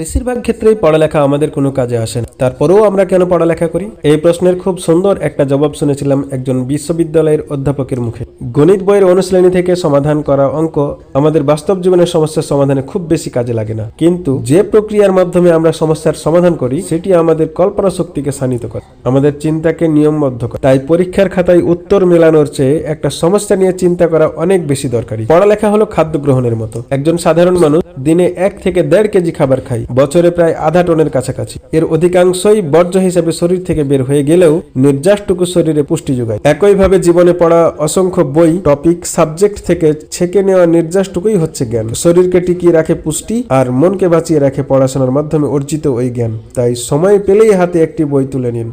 বেশিরভাগ ক্ষেত্রেই পড়ালেখা আমাদের কোনো কাজে আসে না। তারপরেও আমরা কেন পড়ালেখা করি? এই প্রশ্নের খুব সুন্দর একটা জবাব শুনেছিলাম একজন বিশ্ববিদ্যালয়ের অধ্যাপকের মুখে। গণিত বইয়ের অনুশীলনী থেকে সমাধান করা অঙ্ক আমাদের বাস্তব জীবনের সমস্যার সমাধানে খুব বেশি কাজে লাগে না। কিন্তু যে প্রক্রিয়ার মাধ্যমে আমরা সমস্যার সমাধান করি, সেটি আমাদের কল্পনা শক্তিকে শানিত করে, আমাদের চিন্তাকে নিয়মবদ্ধ করে। তাই পরীক্ষার খাতায় উত্তর মেলানোর চেয়ে একটা সমস্যা নিয়ে চিন্তা করা অনেক বেশি দরকারি। পড়ালেখা হলো খাদ্য গ্রহণের মতো। একজন সাধারণ মানুষ দিনে এক থেকে দেড় কেজি খাবার খায়। বছরে প্রায় আধা টনের কাছাকাছি। এর অধিকাংশই বর্জ্য হিসেবে শরীর থেকে বের হয়ে গেলেও নির্যাসটুকু শরীরে পুষ্টি যোগায়। একইভাবে জীবনে পড়া অসংখ্য বই, টপিক, সাবজেক্ট থেকে ছেকে নেওয়া নির্যাসটুকুই হচ্ছে জ্ঞান। শরীরকে টিকিয়ে রাখে পুষ্টি আর মনকে বাঁচিয়ে রাখে পড়াশোনার মাধ্যমে অর্জিত ওই জ্ঞান। তাই সময় পেলেই হাতে একটি বই তুলে নিন।